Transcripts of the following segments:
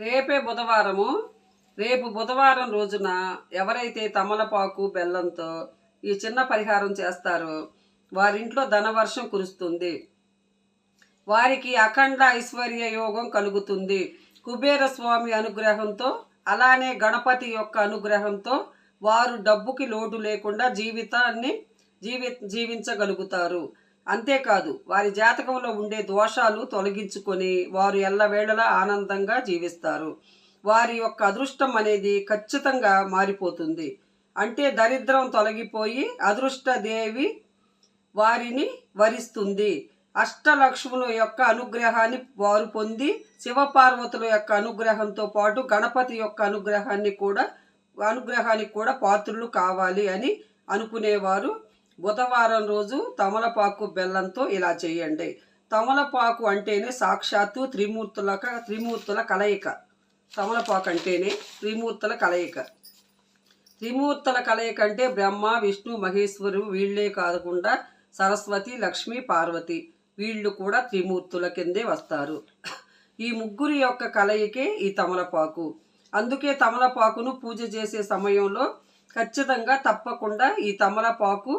రేపే బుధవారము. రేపు బుధవారం రోజున ఎవరైతే తమలపాకు బెల్లంతో ఈ చిన్న పరిహారం చేస్తారో వారింట్లో ధనవర్షం కురుస్తుంది. వారికి అఖండ ఐశ్వర్య యోగం కలుగుతుంది. కుబేర స్వామి అనుగ్రహంతో అలానే గణపతి యొక్క అనుగ్రహంతో వారు డబ్బుకి లోటు లేకుండా జీవితాన్ని జీవి జీవించగలుగుతారు. అంతేకాదు వారి జాతకంలో ఉండే దోషాలు తొలగించుకొని వారు ఎల్లవేళలా ఆనందంగా జీవిస్తారు. వారి యొక్క అదృష్టం అనేది ఖచ్చితంగా మారిపోతుంది. అంటే దరిద్రం తొలగిపోయి అదృష్ట దేవి వారిని వరిస్తుంది. అష్టలక్ష్ముల యొక్క అనుగ్రహాన్ని వారు పొంది శివపార్వతుల యొక్క అనుగ్రహంతో పాటు గణపతి యొక్క అనుగ్రహాన్ని కూడా అనుగ్రహానికి కూడా పాత్రులు కావాలి అని అనుకునేవారు. బుధవారం రోజు తమలపాకు బెల్లంతో ఇలా చేయండి. తమలపాకు అంటేనే సాక్షాత్తు త్రిమూర్తుల త్రిమూర్తుల కలయిక. తమలపాకు అంటేనే త్రిమూర్తుల కలయిక. త్రిమూర్తుల కలయిక అంటే బ్రహ్మ విష్ణు మహేశ్వరు వీళ్ళే కాకుండా సరస్వతి లక్ష్మి పార్వతి వీళ్ళు కూడా త్రిమూర్తుల కిందే వస్తారు. ఈ ముగ్గురి యొక్క కలయికే ఈ తమలపాకు. అందుకే తమలపాకును పూజ చేసే సమయంలో ఖచ్చితంగా తప్పకుండా ఈ తమలపాకు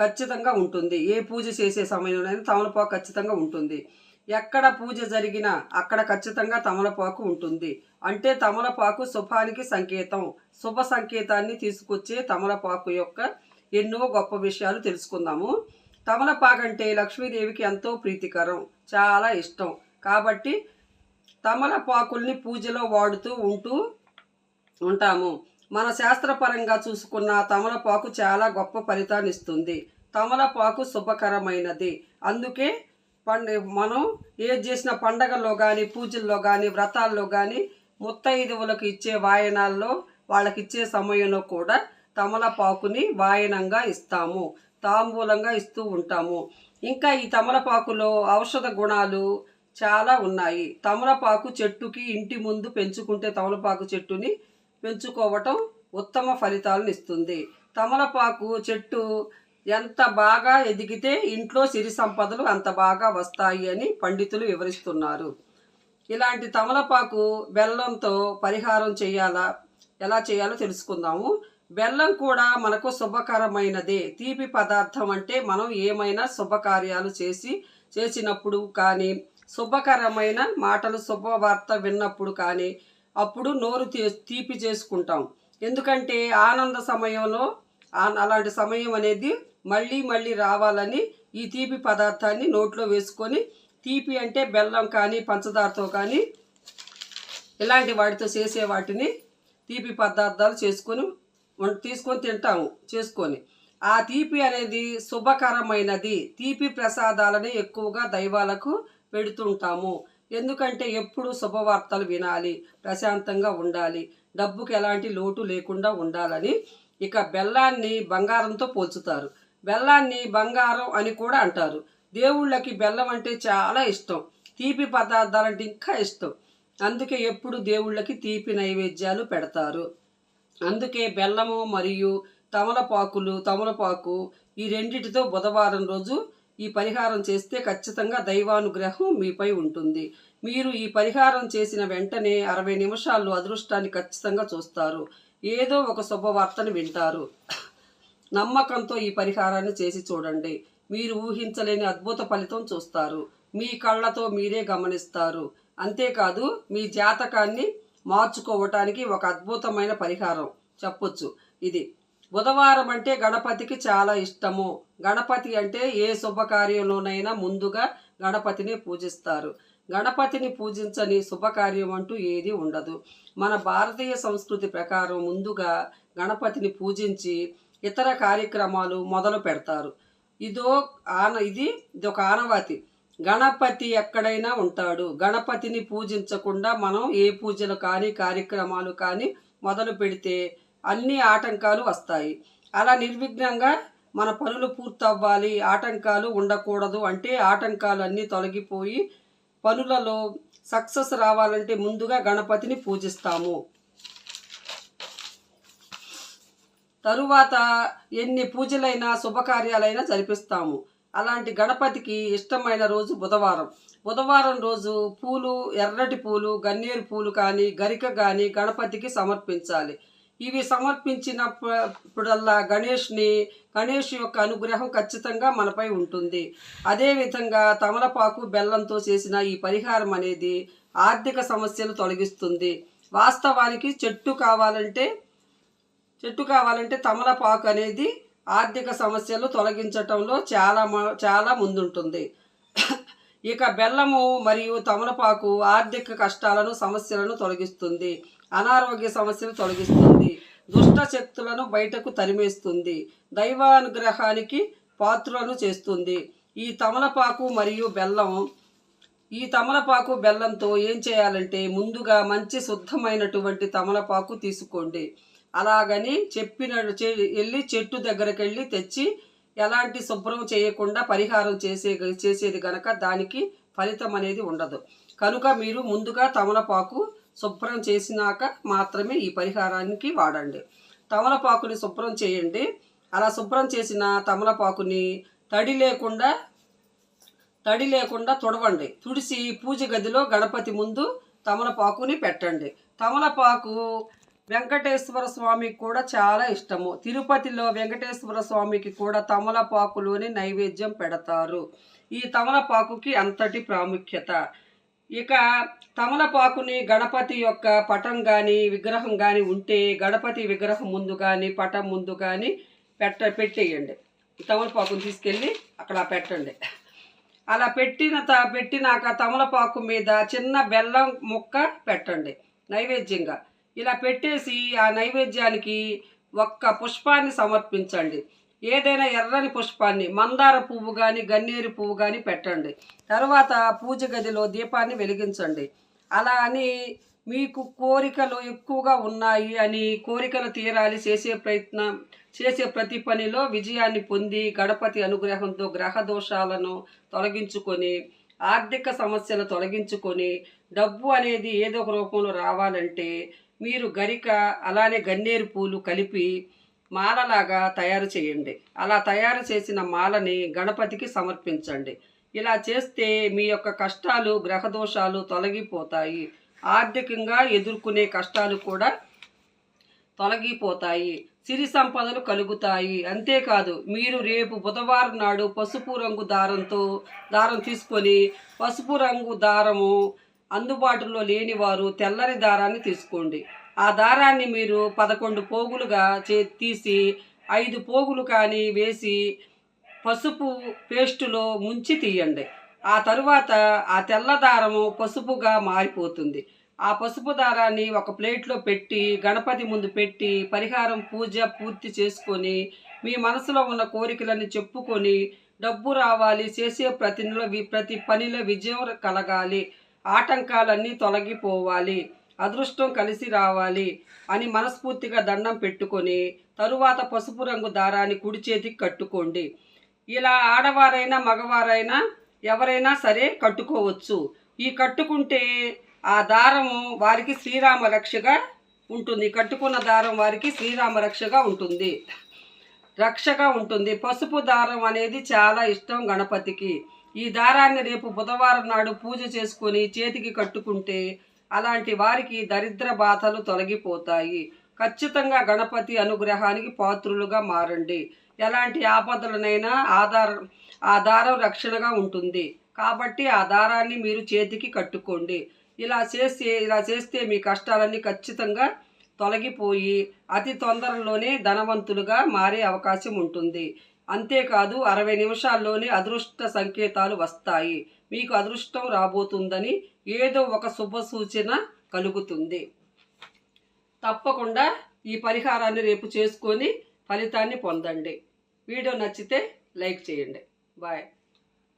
ఖచ్చితంగా ఉంటుంది. ఏ పూజ చేసే సమయంలోనైనా తమలపాకు ఖచ్చితంగా ఉంటుంది. ఎక్కడ పూజ జరిగినా అక్కడ ఖచ్చితంగా తమలపాకు ఉంటుంది. అంటే తమలపాకు శుభానికి సంకేతం. శుభ సంకేతాన్ని తీసుకొచ్చే తమలపాకు యొక్క ఎన్నో గొప్ప విషయాలు తెలుసుకుందాము. తమలపాకు అంటే లక్ష్మీదేవికి ఎంతో ప్రీతికరం. చాలా ఇష్టం. కాబట్టి తమలపాకుల్ని పూజలో వాడుతూ ఉంటూ ఉంటాము. మన శాస్త్రపరంగా చూసుకున్న తమలపాకు చాలా గొప్ప ఫలితాన్ని ఇస్తుంది. తమలపాకు శుభకరమైనది. అందుకే పండ మనం ఏది చేసిన పండగల్లో కానీ పూజల్లో కానీ వ్రతాల్లో కానీ ముత్తైదువులకు ఇచ్చే వాయనాల్లో వాళ్ళకి ఇచ్చే సమయంలో కూడా తమలపాకుని వాయనంగా ఇస్తాము. తాంబూలంగా ఇస్తూ ఉంటాము. ఇంకా ఈ తమలపాకులో ఔషధ గుణాలు చాలా ఉన్నాయి. తమలపాకు చెట్టుకి ఇంటి ముందు పెంచుకుంటే తమలపాకు చెట్టుని పెంచుకోవటం ఉత్తమ ఫలితాలను ఇస్తుంది. తమలపాకు చెట్టు ఎంత బాగా ఎదిగితే ఇంట్లో సిరి సంపదలు అంత బాగా వస్తాయి అని పండితులు వివరిస్తున్నారు. ఇలాంటి తమలపాకు బెల్లంతో పరిహారం చేయాలా? ఎలా చేయాలో తెలుసుకుందాము. బెల్లం కూడా మనకు శుభకరమైనదే. తీపి పదార్థం అంటే మనం ఏమైనా శుభకార్యాలు చేసి చేసినప్పుడు కానీ శుభకరమైన మాటలు శుభవార్త విన్నప్పుడు కానీ అప్పుడు నోరు తీపి చేసుకుంటాం. ఎందుకంటే ఆనంద సమయంలో ఆ- అలాంటి సమయం అనేది మళ్ళీ మళ్ళీ రావాలని ఈ తీపి పదార్థాన్ని నోట్లో వేసుకొని తీపి అంటే బెల్లం కానీ పంచదారతో కానీ ఇలాంటి వాటితో చేసే వాటిని తీపి పదార్థాలు చేసుకొని తీసుకొని తింటాము చేసుకొని. ఆ తీపి అనేది శుభకరమైనది. తీపి ప్రసాదాలని ఎక్కువగా దైవాలకు పెడుతుంటాము. ఎందుకంటే ఎప్పుడు శుభవార్తలు వినాలి ప్రశాంతంగా ఉండాలి. డబ్బుకి ఎలాంటి లోటు లేకుండా ఉండాలని ఇక బెల్లాన్ని బంగారంతో పోల్చుతారు. బెల్లాన్ని బంగారం అని కూడా అంటారు. దేవుళ్ళకి బెల్లం అంటే చాలా ఇష్టం. తీపి పదార్థాలంటే ఇంకా ఇష్టం. అందుకే ఎప్పుడు దేవుళ్ళకి తీపి నైవేద్యాలు పెడతారు. అందుకే బెల్లము మరియు తమలపాకులు తమలపాకు ఈ రెండిటితో బుధవారం రోజు ఈ పరిహారం చేస్తే ఖచ్చితంగా దైవానుగ్రహం మీపై ఉంటుంది. మీరు ఈ పరిహారం చేసిన వెంటనే అరవై నిమిషాల్లో అదృష్టాన్ని ఖచ్చితంగా చూస్తారు. ఏదో ఒక శుభవార్తను వింటారు. నమ్మకంతో ఈ పరిహారాన్ని చేసి చూడండి. మీరు ఊహించలేని అద్భుత ఫలితం చూస్తారు. మీ కళ్ళతో మీరే గమనిస్తారు. అంతేకాదు మీ జాతకాన్ని మార్చుకోవటానికి ఒక అద్భుతమైన పరిహారం. చెప్పొచ్చు. ఇది బుధవారం అంటే గణపతికి చాలా ఇష్టము. గణపతి అంటే ఏ శుభకార్యంలోనైనా ముందుగా గణపతిని పూజిస్తారు. గణపతిని పూజించని శుభకార్యం అంటూ ఏది ఉండదు. మన భారతీయ సంస్కృతి ప్రకారం ముందుగా గణపతిని పూజించి ఇతర కార్యక్రమాలు మొదలు పెడతారు. ఇదో ఆన ఇది ఇది ఒక ఆనవాతి. గణపతి ఎక్కడైనా ఉంటాడు. గణపతిని పూజించకుండా మనం ఏ పూజలు కానీ కార్యక్రమాలు కానీ మొదలు పెడితే అన్ని ఆటంకాలు వస్తాయి. అలా నిర్విఘ్నంగా మన పనులు పూర్తవ్వాలి ఆటంకాలు ఉండకూడదు అంటే ఆటంకాలు అన్నీ తొలగిపోయి పనులలో సక్సెస్ రావాలంటే ముందుగా గణపతిని పూజిస్తాము. తరువాత ఎన్ని పూజలైనా శుభకార్యాలైనా జరిపిస్తాము. అలాంటి గణపతికి ఇష్టమైన రోజు బుధవారం. బుధవారం రోజు పూలు ఎర్రటి పూలు గన్నేరు పూలు కానీ గరిక కానీ గణపతికి సమర్పించాలి. ఇవి సమర్పించినప్పుడల్లా గణేష్ని గణేష్ యొక్క అనుగ్రహం ఖచ్చితంగా మనపై ఉంటుంది. అదేవిధంగా తమలపాకు బెల్లంతో చేసిన ఈ పరిహారం అనేది ఆర్థిక సమస్యలు తొలగిస్తుంది. వాస్తవానికి చెట్టు కావాలంటే చెట్టు కావాలంటే తమలపాకు అనేది ఆర్థిక సమస్యలు తొలగించటంలో చాలా మ- చాలా ముందుంటుంది. ఇక బెల్లము మరియు తమలపాకు ఆర్థిక కష్టాలను సమస్యలను తొలగిస్తుంది. అనారోగ్య సమస్యను తొలగిస్తుంది. దుష్ట శక్తులను బయటకు తరిమేస్తుంది. దైవానుగ్రహానికి పాత్రలను చేస్తుంది. ఈ తమలపాకు మరియు బెల్లం ఈ తమలపాకు బెల్లంతో ఏం చేయాలంటే ముందుగా మంచి శుద్ధమైనటువంటి తమలపాకు తీసుకోండి. అలాగని చెప్పిన వెళ్ళి చెట్టు దగ్గరికి వెళ్ళి తెచ్చి ఎలాంటి శుభ్రం చేయకుండా పరిహారం చేసే చేసేది గనక దానికి ఫలితం అనేది ఉండదు. కనుక మీరు ముందుగా తమలపాకు శుభ్రం చేసినాక మాత్రమే ఈ పరిహారానికి వాడండి. తమలపాకుని శుభ్రం చేయండి. అలా శుభ్రం చేసిన తమలపాకుని తడి లేకుండా తడి లేకుండా తుడవండి. తుడిసి పూజ గదిలో గణపతి ముందు తమలపాకుని పెట్టండి. తమలపాకు వెంకటేశ్వర స్వామికి కూడా చాలా ఇష్టము. తిరుపతిలో వెంకటేశ్వర స్వామికి కూడా తమలపాకులోనే నైవేద్యం పెడతారు. ఈ తమలపాకుకి అంతటి ప్రాముఖ్యత. ఇక తమలపాకుని గణపతి యొక్క పటం కానీ విగ్రహం కానీ ఉంటే గణపతి విగ్రహం ముందు కానీ పటం ముందు కానీ పెట్ట పెట్టేయండి. తమలపాకుని తీసుకెళ్ళి అక్కడ పెట్టండి. అలా పెట్టిన త పెట్టినాక తమలపాకు మీద చిన్న బెల్లం ముక్క పెట్టండి నైవేద్యంగా. ఇలా పెట్టేసి ఆ నైవేద్యానికి ఒక్క పుష్పాన్ని సమర్పించండి. ఏదైనా ఎర్రని పుష్పాన్ని మందార పువ్వు కానీ గన్నేరు పువ్వు కానీ పెట్టండి. తర్వాత పూజ గదిలో దీపాన్ని వెలిగించండి. అలా అని మీకు కోరికలు ఎక్కువగా ఉన్నాయి అని కోరికలు తీరాలి చేసే ప్రయత్నం చేసే ప్రతి పనిలో విజయాన్ని పొంది గణపతి అనుగ్రహంతో గ్రహ దోషాలను తొలగించుకొని ఆర్థిక సమస్యలు తొలగించుకొని డబ్బు అనేది ఏదో ఒక రూపంలో రావాలంటే మీరు గరిక అలానే గన్నేరు పూలు కలిపి మాలలాగా తయారు చేయండి. అలా తయారు చేసిన మాలని గణపతికి సమర్పించండి. ఇలా చేస్తే మీ యొక్క కష్టాలు గ్రహదోషాలు తొలగిపోతాయి. ఆర్థికంగా ఎదుర్కొనే కష్టాలు కూడా తొలగిపోతాయి. సిరి సంపదలు కలుగుతాయి. అంతేకాదు మీరు రేపు బుధవారం నాడు పసుపు రంగు దారంతో దారం తీసుకొని పసుపు రంగు దారము అందుబాటులో లేని వారు తెల్లని దారాన్ని తీసుకోండి. ఆ దారాన్ని మీరు పదకొండు పోగులుగా చే తీసి ఐదు పోగులు కానీ వేసి పసుపు పేస్టులో ముంచి తీయండి. ఆ తరువాత ఆ తెల్ల దారము పసుపుగా మారిపోతుంది. ఆ పసుపు దారాన్ని ఒక ప్లేట్లో పెట్టి గణపతి ముందు పెట్టి పరిహారం పూజ పూర్తి చేసుకొని మీ మనసులో ఉన్న కోరికలను చెప్పుకొని డబ్బు రావాలి చేసే ప్రతిలో ప్రతి పనిలో విజయం కలగాలి ఆటంకాలన్నీ తొలగిపోవాలి. అదృష్టం కలిసి రావాలి అని మనస్ఫూర్తిగా దండం పెట్టుకొని తరువాత పసుపు రంగు దారాన్ని కుడి చేతికి కట్టుకోండి. ఇలా ఆడవారైనా మగవారైనా ఎవరైనా సరే కట్టుకోవచ్చు. ఈ కట్టుకుంటే ఆ దారము వారికి శ్రీరామ రక్షగా ఉంటుంది. కట్టుకున్న దారం వారికి శ్రీరామ రక్షగా ఉంటుంది. రక్షగా ఉంటుంది. పసుపు దారం అనేది చాలా ఇష్టం గణపతికి. ఈ దారాన్ని రేపు బుధవారం నాడు పూజ చేసుకొని చేతికి కట్టుకుంటే అలాంటి వారికి దరిద్ర బాధలు తొలగిపోతాయి. ఖచ్చితంగా గణపతి అనుగ్రహానికి పాత్రులుగా మారండి. ఎలాంటి ఆపదలనైనా ఆధారం ఆ దారం రక్షణగా ఉంటుంది. కాబట్టి ఆ దారాన్ని మీరు చేతికి కట్టుకోండి. ఇలా చేస్తే ఇలా చేస్తే మీ కష్టాలన్నీ ఖచ్చితంగా తొలగిపోయి అతి తొందరలోనే ధనవంతులుగా మారే అవకాశం ఉంటుంది. అంతేకాదు అరవై నిమిషాల్లోనే అదృష్ట సంకేతాలు వస్తాయి. మీకు అదృష్టం రాబోతుందని ఏదో ఒక శుభ సూచన కలుగుతుంది. తప్పకుండా ఈ పరిహారాన్ని రేపు చేసుకొని ఫలితాన్ని పొందండి. వీడియో నచ్చితే లైక్ చేయండి. బాయ్.